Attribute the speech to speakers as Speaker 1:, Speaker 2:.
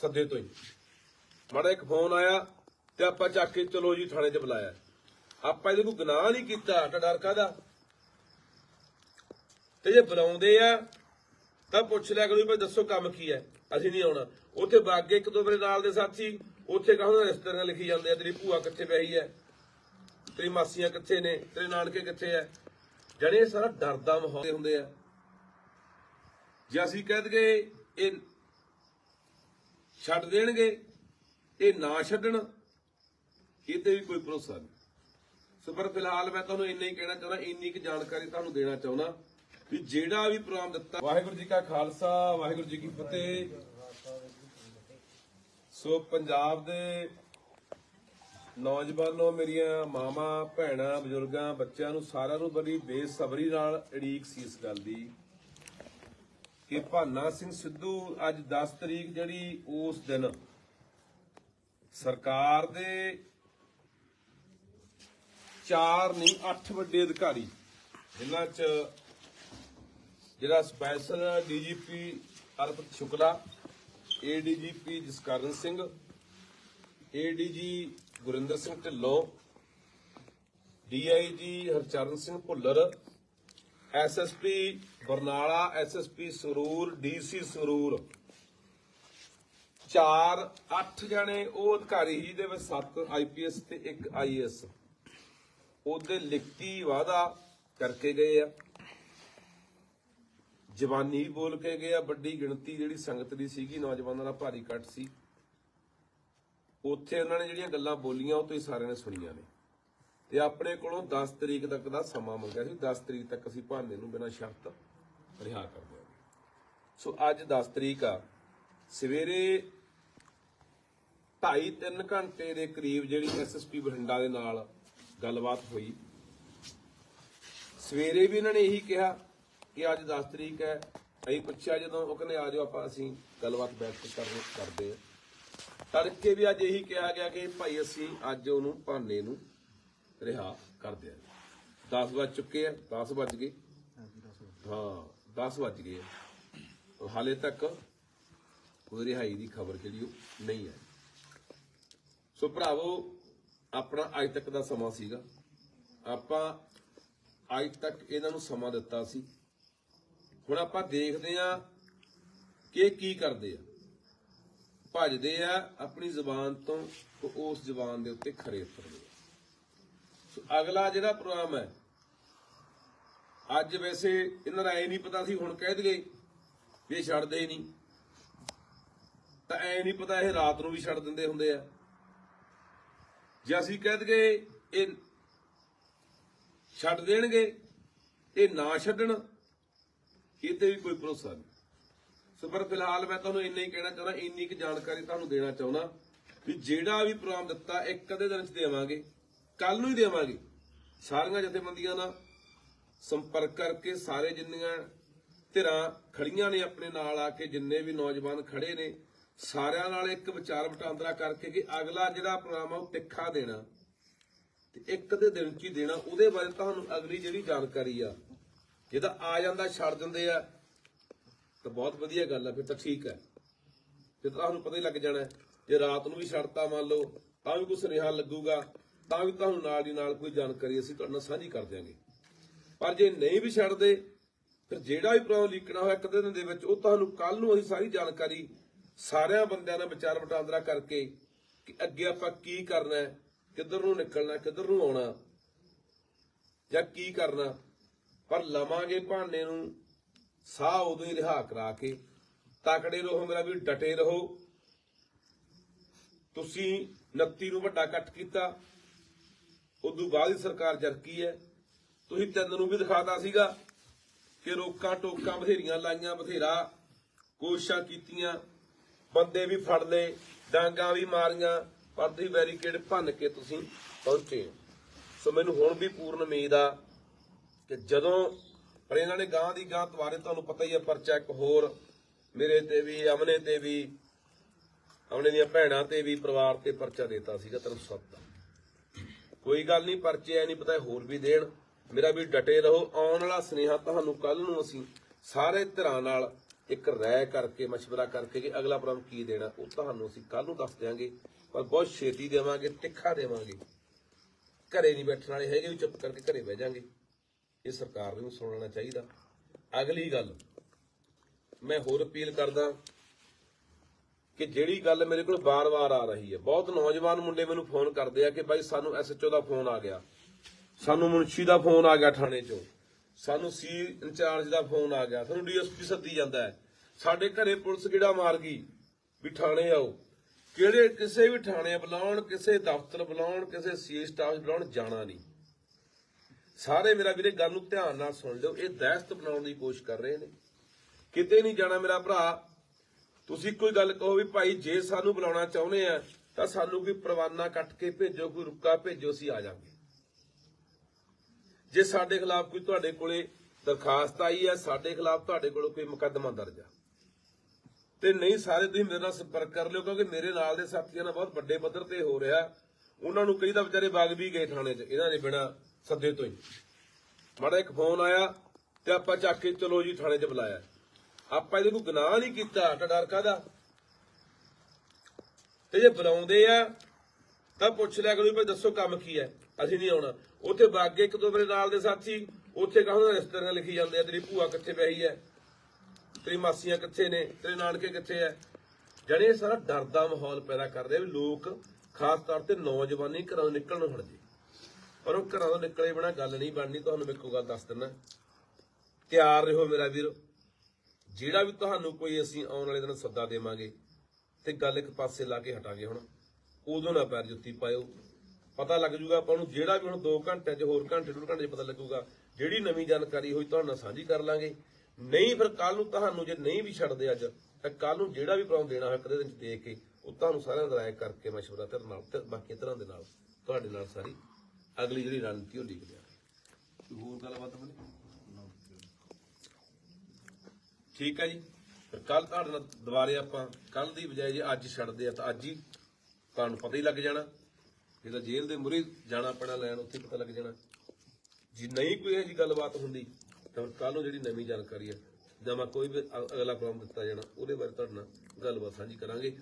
Speaker 1: ਸੱਦੇ ਤੋਂ ਹੀ। ਮਾੜਾ ਇੱਕ ਫੋਨ ਆਇਆ ਤੇ ਆਪਾਂ ਚੱਕ ਕੇ ਚਲੋ ਜੀ ਥਾਣੇ 'ਚ ਬੁਲਾਇਆ। ਆਪਾਂ ਇਹਦੇ ਕੋਈ ਗੁਨਾਹ ਨਹੀਂ ਕੀਤਾ ਤਾਂ ਡਰ ਕਾਦਾ ਤੇ ਜੇ ਬੁਲਾਉਂਦੇ ਆ, ਤਾਂ ਪੁੱਛ ਲਿਆ ਕਰੋ ਵੀ ਦੱਸੋ ਕੰਮ ਕੀ ਹੈ? ਅਸੀਂ ਨਹੀਂ ਆਉਣਾ। ਉੱਥੇ ਬਾਗੇ ਇੱਕ ਦੋ ਮੇਰੇ ਨਾਲ ਦੇ ਸਾਥੀ, ਉੱਥੇ ਕਹਾਂ ਰਿਸ਼ਤੇਦਾਰਾਂ ਲਿਖੀ ਜਾਂਦੇ ਆ, ਤੇਰੀ ਭੂਆ ਕਿੱਥੇ ਪਈ ਹੈ? ਤੇਰੀ ਮਾਸੀਆਂ ਕਿੱਥੇ ਨੇ? ਤੇਰੇ ਨਾਨਕੇ ਕਿੱਥੇ ਐ ਜਿਹੜੇ ਸਾਰਾ ਡਰ ਦਾ ਮਾਹੌਲ ਹੁੰਦੇ ਆ। ਜੇ ਅਸੀਂ ਕਹਿ ਦਈਏ ਇਹ ਛੱਡ ਦੇਣਗੇ, ਇਹ ਨਾ ਛੱਡਣ ਇਹ ਵੀ ਕੋਈ ਭਰੋਸਾ ਨਹੀਂ। ਸੋ ਪਰ ਫਿਲਹਾਲ ਮੈਂ ਤੁਹਾਨੂੰ ਇੰਨਾ ਹੀ ਕਹਿਣਾ ਚਾਹੁੰਦਾ, ਇੰਨੀ ਕੁ ਜਾਣਕਾਰੀ ਤੁਹਾਨੂੰ ਦੇਣਾ ਚਾਹੁੰਦਾ ਵੀ ਜਿਹੜਾ ਵੀ ਪ੍ਰੋਗਰਾਮ ਦਿੱਤਾ ਵਾਹਿਗੁਰੂ ਜੀ ਕਾ ਖਾਲਸਾ, ਵਾਹਿਗੁਰੂ ਜੀ ਕੀ ਫਤਿਹ। ਸੋ ਪੰਜਾਬ ਦੇ ਨੌਜਵਾਨੋ, ਮੇਰੀਆਂ ਮਾਵਾਂ, ਭੈਣਾਂ, ਬਜ਼ੁਰਗਾਂ, ਬੱਚਿਆਂ ਨੂੰ ਸਾਰਿਆਂ ਨੂੰ ਬੜੀ ਬੇਸਬਰੀ ਨਾਲ ਅੜੀਕ ਸੀ ਇਸ ਗੱਲ ਦੀ। ਕਿ ਭਾਨਾ ਸਿੰਘ ਸਿੱਧੂ ਅੱਜ 10 ਤਰੀਕ ਜਿਹੜੀ ਉਸ ਦਿਨ ਸਰਕਾਰ ਦੇ ਚਾਰ ਨਹੀਂ 8 ਵੱਡੇ ਅਧਿਕਾਰੀ, ਜਿਨ੍ਹਾਂ 'ਚ ਜਿਹੜਾ special DGP Arpit Shukla ADGP Jaskaran Singh ADG Gurinder Singh Dhillon DIG Harcharan Singh Bhullar SSP Barnala SSP Sarur DC Sarur 4 8 ਜਣੇ, ਉਹ ਅਧਿਕਾਰੀ ਸੀ ਵਿੱਚ 7 ਆਈਪੀਐਸ ਤੇ 1 ਆਈਐਸ ਉਹਦੇ ਲਿਖਤੀ ਵਾਅਦਾ ਕਰਕੇ ਗਏ ਆ। ਜਵਾਨੀ ਬੋਲ ਕੇ ਗਏ ਆ। ਵੱਡੀ ਗਿਣਤੀ ਜਿਹੜੀ ਸੰਗਤ ਦੀ ਸੀਗੀ, ਨੌਜਵਾਨਾਂ ਦਾ ਭਾਰੀ ਕੱਟ ਸੀ। ਉੱਥੇ ਉਹਨਾਂ ਨੇ ਜਿਹੜੀਆਂ ਗੱਲਾਂ ਬੋਲੀਆਂ, ਉਹ ਤੁਸੀਂ ਸਾਰਿਆਂ ਨੇ ਸੁਣੀਆਂ ਨੇ। ਤੇ ਆਪਣੇ ਕੋਲੋਂ 10 ਤਰੀਕ ਤੱਕ ਦਾ ਸਮਾਂ ਮੰਗਿਆ ਸੀ। 10 ਤਰੀਕ ਤੱਕ ਅਸੀਂ ਭਾਨੇ ਨੂੰ ਬਿਨਾਂ ਸ਼ਰਤ ਰਿਹਾ ਕਰ ਦਿਆਂਗੇ। ਸੋ ਅੱਜ 10 ਤਰੀਕ ਆ। ਸਵੇਰੇ 2.5-3 ਘੰਟੇ ਦੇ ਕਰੀਬ ਜਿਹੜੀ ਐਸਐਸਪੀ ਬਠਿੰਡਾ ਦੇ ਨਾਲ ਗੱਲਬਾਤ ਹੋਈ। ਸਵੇਰੇ ਵੀ ਇਹਨਾਂ ਨੇ ਇਹੀ ਕਿਹਾ ਕਿ ਅੱਜ 10 ਤਰੀਕ ਹੈ। ਅਸੀਂ ਪੁੱਛਿਆ ਜਦੋਂ ਉਹ ਕਹਿੰਦੇ, ਆ ਜਾਓ ਆਪਾਂ, ਅਸੀਂ ਗੱਲਬਾਤ ਬੈਠ ਕੇ ਕਰਦੇ ਕਰਦੇ ਆ। ਤੜਕੇ ਵੀ ਅੱਜ ਇਹੀ ਕਿਹਾ ਗਿਆ ਕਿ ਭਾਈ ਅਸੀਂ ਅੱਜ ਉਹਨੂੰ ਭਾਨੇ ਨੂੰ ਰਿਹਾ ਕਰ ਦਿਆ 10 ਵੱਜ ਚੁੱਕੇ ਆ 10 ਵੱਜ ਗਏ। ਹਾਂ 10 ਵੱਜ ਗਏ ਹਾਲੇ ਤੱਕ ਕੋਈ ਰਿਹਾਈ ਦੀ ਖਬਰ ਜਿਹੜੀ ਉਹ ਨਹੀਂ ਆਈ। ਸੋ ਭਰਾਵੋ, ਆਪਣਾ ਅੱਜ ਤੱਕ ਦਾ ਸਮਾਂ ਸੀਗਾ। ਆਪਾਂ ਅੱਜ ਤੱਕ ਇਹਨਾਂ ਨੂੰ ਸਮਾਂ ਦਿੱਤਾ ਸੀ। ਹੁਣ ਆਪਾਂ ਦੇਖਦੇ ਆ ਕਿ ਕੀ ਕਰਦੇ ਆ। ਭੱਜਦੇ ਆ ਆਪਣੀ ਜ਼ੁਬਾਨ ਤੋਂ ਉਸ ਜ਼ੁਬਾਨ ਦੇ ਉੱਤੇ ਖਰੇ ਉਤਰਦੇ ਆ। ਅਗਲਾ ਜਿਹੜਾ ਪ੍ਰੋਗਰਾਮ ਹੈ, ਅੱਜ ਵੈਸੇ ਇਹਨਾਂ ਦਾ ਐ ਨਹੀਂ ਪਤਾ ਸੀ, ਹੁਣ ਕਹਿ ਦਈਏ ਵੀ ਇਹ ਛੱਡਦੇ ਹੀ ਨਹੀਂ। ਤਾਂ ਐ ਨਹੀਂ ਪਤਾ ਇਹ ਰਾਤ ਨੂੰ ਵੀ ਛੱਡ ਦਿੰਦੇ ਹੁੰਦੇ ਆ। ਜੇ ਅਸੀਂ ਕਹਿ ਦਈਏ ਇਹ ਛੱਡ ਦੇਣਗੇ, ਇਹ ਨਾ ਛੱਡਣ ਇਹ ਤੇ ਵੀ ਕੋਈ ਭਰੋਸਾ ਨਹੀਂ। ਸੋ ਪਰ ਫਿਲਹਾਲ ਮੈਂ ਤੁਹਾਨੂੰ ਇੰਨਾ ਹੀ ਕਹਿਣਾ ਚਾਹੁੰਦਾ, ਇੰਨੀ ਕੁ ਜਾਣਕਾਰੀ ਤੁਹਾਨੂੰ ਦੇਣਾ ਚਾਹੁੰਦਾ ਵੀ ਜਿਹੜਾ ਵੀ ਪ੍ਰੋਗਰਾਮ ਦਿੱਤਾ ਇੱਕ ਕਦੇ ਦਿਨ ਚ ਦੇਵਾਂਗੇ। ਕੱਲ ਨੂੰ ਹੀ ਦੇਵਾਂਗੇ। ਸਾਰੀਆਂ ਜਥੇਬੰਦੀਆਂ ਨਾਲ ਸੰਪਰਕ ਕਰਕੇ ਸਾਰੇ ਜਿੰਨੀਆਂ ਧਿਰਾਂ ਖੜੀਆਂ ਨੇ ਆਪਣੇ ਨਾਲ ਆ ਕੇ, ਜਿੰਨੇ ਵੀ ਨੌਜਵਾਨ ਖੜੇ ਨੇ, ਸਾਰਿਆਂ ਨਾਲ ਇੱਕ ਵਿਚਾਰ ਵਟਾਂਦਰਾ ਕਰਕੇ ਕਿ ਅਗਲਾ ਜਿਹੜਾ ਪ੍ਰੋਗਰਾਮ ਆ ਉਹ ਤਿੱਖਾ ਦੇਣਾ। ਤੇ ਇੱਕ ਦੇ ਦਿਨ ਚ ਹੀ ਦੇਣਾ, ਉਹਦੇ ਬਾਰੇ ਤੁਹਾਨੂੰ ਅਗਲੀ ਜਿਹੜੀ ਜਾਣਕਾਰੀ ਆ ਜਿਹਦਾ ਆ ਜਾਂਦਾ, ਛੱਡ ਦਿੰਦੇ ਆ, ਤਾਂ ਬਹੁਤ ਵਧੀਆ ਗੱਲ ਆ, ਫਿਰ ਤਾਂ ਠੀਕ ਹੈ ਫਿਰ ਤੁਹਾਨੂੰ ਪਤਾ ਹੀ ਲੱਗ ਜਾਣਾ, ਜੇ ਰਾਤ ਨੂੰ ਵੀ ਛੱਡਤਾ ਮੰਨ ਲਓ, ਤਾਂ ਵੀ ਕੋਈ ਸੁਨੇਹਾ ਲੱਗੂਗਾ। ਤਾਂ ਵੀ ਤੁਹਾਨੂੰ ਨਾਲ ਦੀ ਨਾਲ ਕੋਈ ਜਾਣਕਾਰੀ ਅਸੀਂ ਤੁਹਾਡੇ ਨਾਲ ਸਾਂਝੀ ਕਰ ਦਿਆਂਗੇ। ਪਰ ਜੇ ਨਹੀਂ ਵੀ ਛੱਡਦੇ, ਫਿਰ ਜਿਹੜਾ ਵੀ ਪ੍ਰੋਗਰਾਮ ਲੀਕਣਾ ਹੋਇਆ ਇੱਕ ਦਿਨ ਦੇ ਵਿੱਚ, ਉਹ ਤੁਹਾਨੂੰ ਕੱਲ ਨੂੰ ਅਸੀਂ ਸਾਰੀ ਜਾਣਕਾਰੀ ਸਾਰਿਆਂ ਬੰਦਿਆਂ ਨਾਲ ਵਿਚਾਰ ਵਟਾਂਦਰਾ ਕਰਕੇ ਕਿ ਅੱਗੇ ਆਪਾਂ ਕੀ ਕਰਨਾ ਹੈ, ਕਿੱਧਰ ਨੂੰ ਨਿਕਲਣਾ, ਕਿੱਧਰ ਨੂੰ ਆਉਣਾ, ਜਾਂ ਕੀ ਕਰਨਾ। ਪਰ ਲਵਾਂਗੇ ਭਾਨੇ ਨੂੰ, ਸਾਹ ਉਦੋਂ ਹੀ ਰਿਹਾ ਕਰਾ ਕੇ, ਤਕੜੇ ਰਹੋ, ਮੇਰਾ ਵੀ ਡਟੇ ਰਹੋ। ਤੁਸੀਂ 29 ਨੂੰ ਵੱਡਾ ਇਕੱਠ ਕੀਤਾ ਉਦੋਂ ਬਾਅਦ ਹੀ ਸਰਕਾਰ ਜਰਕੀ ਹੈ, ਤੁਸੀਂ ਤਿੰਨ ਨੂੰ ਵੀ ਦਿਖਾਤਾ ਸੀਗਾ ਕਿ ਰੋਕਾਂ ਟੋਕਾਂ ਬਥੇਰੀਆਂ ਲਾਈਆਂ, ਬਥੇਰਾ ਕੋਸ਼ਿਸ਼ਾਂ ਕੀਤੀਆਂ, ਬੰਦੇ ਵੀ ਫੜ ਲਏ, ਡਾਂਗਾ ਵੀ ਮਾਰੀਆਂ, ਪਰ ਤੁਸੀਂ ਬੈਰੀਕੇਡ ਭੰਨ ਕੇ ਤੁਸੀਂ ਪਹੁੰਚੇ ਸੋ ਮੈਨੂੰ ਹੁਣ ਵੀ ਪੂਰਨ ਉਮੀਦ ਆ ਕਿ ਜਦੋਂ, ਪਰ ਇਹਨਾਂ ਨੇ ਗਾਂ ਦੀ ਗਾਂ ਦੁਆਰੇ ਤੁਹਾਨੂੰ ਪਤਾ ਹੀ ਹੈ ਪਰਚਾ ਇੱਕ ਹੋਰ, ਮੇਰੇ ਤੇ ਵੀ, ਅਮਨੇ ਤੇ ਵੀ, ਅਮਨੇ ਦੀਆਂ ਭੈਣਾਂ ਤੇ ਵੀ ਪਰਿਵਾਰ ਤੇ ਪਰਚਾ ਦਿੱਤਾ ਸੀਗਾ ਤਰਫ ਦਾ। ਕੋਈ ਗੱਲ ਨਹੀਂ ਪਰਚੇ ਐ ਨਹੀਂ ਪਤਾ ਹੋਰ ਵੀ ਦੇਣ ਮੇਰਾ ਵੀ ਡਟੇ ਰਹੋ ਆਉਣ ਵਾਲਾ ਸੁਨੇਹਾ ਤੁਹਾਨੂੰ ਕੱਲ ਨੂੰ ਅਸੀਂ ਸਾਰੇ ਧਿਰਾਂ ਨਾਲ ਇੱਕ ਰਾਏ ਕਰਕੇ مشورہ ਕਰਕੇ ਕਿ ਅਗਲਾ ਪ੍ਰੋਗਰਾਮ ਕੀ ਦੇਣਾ ਉਹ ਤੁਹਾਨੂੰ ਅਸੀਂ ਕੱਲ ਨੂੰ ਦੱਸ ਦਿਆਂਗੇ ਪਰ ਬਹੁਤ ਛੇਤੀ ਦੇਵਾਂਗੇ ਤਿੱਖਾ ਦੇਵਾਂਗੇ ਘਰੇ ਨਹੀਂ ਬੈਠਣ ਵਾਲੇ ਹੈਗੇ ਵੀ ਚੁੱਪ ਕਰਕੇ ਘਰੇ ਬਹਿ ਜਾਾਂਗੇ ਇਹ ਸਰਕਾਰ ਨੂੰ ਸੁਣਨਾ ਚਾਹੀਦਾ ਅਗਲੀ ਗੱਲ ਮੈਂ ਹੋਰ ਅਪੀਲ ਕਰਦਾ ਕਿ ਜਿਹੜੀ ਗੱਲ ਮੇਰੇ ਕੋਲ ਬਾਰ-ਬਾਰ ਆ ਰਹੀ ਹੈ। ਬਹੁਤ ਨੌਜਵਾਨ ਮੁੰਡੇ ਮੈਨੂੰ ਫੋਨ ਕਰਦੇ ਆ ਕਿ ਬਾਈ ਸਾਨੂੰ ਐਸਐਚਓ ਦਾ ਫੋਨ ਆ ਗਿਆ। ਸਾਨੂੰ ਮੁਨਸ਼ੀ ਦਾ ਫੋਨ ਆ ਗਿਆ ਥਾਣੇ ਚੋਂ। ਸਾਨੂੰ ਸੀ ਇੰਚਾਰਜ ਦਾ ਫੋਨ ਆ ਗਿਆ। ਸਾਨੂੰ ਡੀਐਸਪੀ ਸੱਦੀ ਜਾਂਦਾ ਹੈ। ਸਾਡੇ ਘਰੇ ਪੁਲਿਸ ਕਿਹੜਾ ਮਾਰ ਗਈ? ਵੀ ਥਾਣੇ ਆਓ। ਕਿਹੜੇ ਕਿਸੇ ਵੀ ਥਾਣੇ ਬੁਲਾਉਣ, ਕਿਸੇ ਦਫ਼ਤਰ ਬੁਲਾਉਣ, ਕਿਸੇ ਸੀ ਸਟਾਫ ਬੁਲਾਉਣ ਜਾਣਾ ਨਹੀਂ। ਸਾਰੇ ਮੇਰਾ ਵੀਰੇ ਗੱਲ ਨੂੰ ਧਿਆਨ ਨਾਲ ਸੁਣ ਲਿਓ। ਇਹ ਦਹਿਸ਼ਤ ਬਣਾਉਣ ਦੀ ਕੋਸ਼ਿਸ਼ ਕਰ ਰਹੇ ਨੇ। ਕਿਤੇ ਨਹੀਂ ਜਾਣਾ ਮੇਰਾ ਭਰਾ। ਤੁਸੀਂ ਕੋਈ ਗੱਲ ਕਹੋ ਵੀ ਭਾਈ ਜੇ ਸਾਨੂੰ ਬੁਲਾਉਣਾ ਚਾਹੁੰਦੇ ਆ, ਤਾਂ ਸਾਨੂੰ ਕੋਈ ਪਰਵਾਨਾ ਕੱਟ ਕੇ ਭੇਜੋ, ਕੋਈ ਰੁੱਕਾ ਭੇਜੋ, ਅਸੀਂ ਆ ਜਾਵਾਂਗੇ। ਜੇ ਸਾਡੇ ਖਿਲਾਫ ਕੋਈ ਤੁਹਾਡੇ ਕੋਲੇ ਦਰਖਾਸਤ ਆਈ ਹੈ, ਸਾਡੇ ਖਿਲਾਫ ਤੁਹਾਡੇ ਕੋਲ ਕੋਈ ਮੁਕੱਦਮਾ ਦਰਜ ਆ। ਤੇ ਨਹੀਂ, ਸਾਰੇ ਤੁਸੀਂ ਮੇਰੇ ਨਾਲ ਸੰਪਰਕ ਕਰ ਲਿਓ, ਕਿਉਂਕਿ ਮੇਰੇ ਨਾਲ ਦੇ ਸਾਥੀਆਂ ਨਾਲ ਬਹੁਤ ਵੱਡੇ ਪੱਧਰ ਤੇ ਹੋ ਰਿਹਾ। ਉਹਨਾਂ ਨੂੰ ਕਈ ਤਾਂ ਵਿਚਾਰੇ ਬਾਗ ਵੀ ਗਏ ਥਾਣੇ 'ਚ, ਇਹਨਾਂ ਦੇ ਬਿਨਾ ਸੱਦੇ ਤੋਂ ਹੀ। ਮਾੜਾ ਇੱਕ ਫੋਨ ਆਇਆ ਤੇ ਆਪਾਂ ਚੱਕ ਕੇ ਚਲੋ ਜੀ ਥਾਣੇ 'ਚ ਬੁਲਾਇਆ। ਆਪਾਂ ਇਹਦੇ ਕੋਈ ਗੁਨਾਹ ਨਹੀਂ ਕੀਤਾ ਤਾਂ ਡਰ ਕਾਹਦਾ? ਤੇ ਜੇ ਬੁਲਾਉਂਦੇ ਆ, ਤਾਂ ਪੁੱਛ ਲਿਆ ਕਰੋ ਵੀ ਦੱਸੋ ਕੰਮ ਕੀ ਹੈ? ਅਸੀਂ ਨਹੀਂ ਆਉਣਾ। ਉੱਥੇ ਬਾਗੇ ਇੱਕ ਦੋ ਮੇਰੇ ਨਾਲ ਦੇ ਸਾਥੀ, ਉੱਥੇ ਕਹਾਂ ਰਿਸ਼ਤੇਦਾਰਾਂ ਲਿਖੀ ਜਾਂਦੇ ਆ, ਤੇਰੀ ਭੂਆ ਕਿੱਥੇ ਪਈ ਹੈ? ਤੇਰੀ ਮਾਸੀਆਂ ਕਿੱਥੇ ਨੇ? ਤੇਰੇ ਨਾਨਕੇ ਕਿੱਥੇ ਐ ਜਿਹੜੇ ਇਹ ਸਾਰਾ ਡਰ ਦਾ ਮਾਹੌਲ ਪੈਦਾ ਕਰਦੇ ਵੀ ਲੋਕ ਖਾਸ ਤੌਰ ਤੇ ਨੌਜਵਾਨੀ ਘਰਾਂ ਤੋਂ ਨਿਕਲਣ ਨੂੰ ਹਟ ਜੇ ਪਰ ਉਹ ਘਰਾਂ ਤੋਂ ਨਿਕਲੇ ਬਿਨਾ ਗੱਲ ਨਹੀਂ ਬਣਨੀ, ਤੁਹਾਨੂੰ ਮੈਂ ਇੱਕੋ ਗੱਲ ਦੱਸ ਦਿੰਦਾ। ਤਿਆਰ ਰਹੋ ਮੇਰਾ ਵੀਰੋ। ਜਿਹੜਾ ਵੀ ਤੁਹਾਨੂੰ ਕੋਈ ਅਸੀਂ ਆਉਣ ਵਾਲੇ ਦਿਨ ਸੱਦਾ ਦੇਵਾਂਗੇ ਤੇ ਗੱਲ ਇੱਕ ਪਾਸੇ ਲਾ ਕੇ ਹਟਾਂਗੇ ਹੁਣ, ਉਦੋਂ ਨਾ ਪੈਰ ਜੁੱਤੀ ਪਾਇਓ। ਪਤਾ ਲੱਗ ਜੂਗਾ ਆਪਾਂ ਨੂੰ ਜਿਹੜਾ ਵੀ ਹੁਣ 2 ਘੰਟਿਆਂ 'ਚ, ਹੋਰ ਘੰਟੇ, ਡੂਢ ਘੰਟੇ 'ਚ ਪਤਾ ਲੱਗੂਗਾ ਜਿਹੜੀ ਨਵੀਂ ਜਾਣਕਾਰੀ ਹੋਈ ਤੁਹਾਡੇ ਸਾਂਝੀ ਕਰ ਲਾਂਗੇ। ਨਹੀਂ ਫਿਰ ਕੱਲ ਨੂੰ ਤੁਹਾਨੂੰ ਜੇ ਨਹੀਂ ਵੀ ਛੱਡਦੇ ਅੱਜ, ਤਾਂ ਕੱਲ ਨੂੰ ਜਿਹੜਾ ਵੀ ਪ੍ਰੋਗਰਾਮ ਦੇਣਾ ਹੋਇਆ ਕਦੇ ਦਿਨ 'ਚ ਦੇ ਕੇ ਉਹ ਤੁਹਾਨੂੰ ਸਾਰਿਆਂ ਦਾ ਰਾਏ ਕਰਕੇ ਮਸ਼ਵਰਾ ਤੇਰੇ ਨਾਲ ਤੇ ਬਾਕੀ ਤਰ੍ਹਾਂ ਦੇ ਨਾਲ ਤੁਹਾਡੇ ਨਾਲ ਸਾਰੀ ਅਗਲੀ ਜਿਹੜੀ ਰਣਨੀਤੀ ਉਹ ਲਿਖ ਦਿਆਂਗੇ ਕੋਈ ਹੋਰ ਗੱਲਬਾਤ ਬਣੇ ਠੀਕ ਹੈ ਜੀ। ਫਿਰ ਕੱਲ ਤੁਹਾਡੇ ਨਾਲ ਦੁਬਾਰੇ ਆਪਾਂ ਕੱਲ ਦੀ ਬਜਾਏ ਜੇ ਅੱਜ ਛੱਡਦੇ ਆ ਤਾਂ ਅੱਜ ਹੀ ਤੁਹਾਨੂੰ ਪਤਾ ਹੀ ਲੱਗ ਜਾਣਾ। ਜੇ ਤਾਂ ਜੇਲ੍ਹ ਦੇ ਮੁਰੇ ਜਾਣਾ ਪੈਣਾ, ਲੈਣ ਉੱਥੇ ਪਤਾ ਲੱਗ ਜਾਣਾ। ਜੀ ਨਹੀਂ ਕੋਈ ਇਹੋ ਜਿਹੀ ਗੱਲਬਾਤ ਹੁੰਦੀ, ਤਾਂ ਕੱਲ ਨੂੰ ਜਿਹੜੀ ਨਵੀਂ ਜਾਣਕਾਰੀ ਹੈ ਜਾਂ ਮੈਂ ਕੋਈ ਵੀ ਅਗਲਾ ਪ੍ਰੋਗਰਾਮ ਦਿੱਤਾ ਜਾਣਾ, ਉਹਦੇ ਬਾਰੇ ਤੁਹਾਡੇ ਨਾਲ ਗੱਲਬਾਤ ਸਾਂਝੀ ਕਰਾਂਗੇ।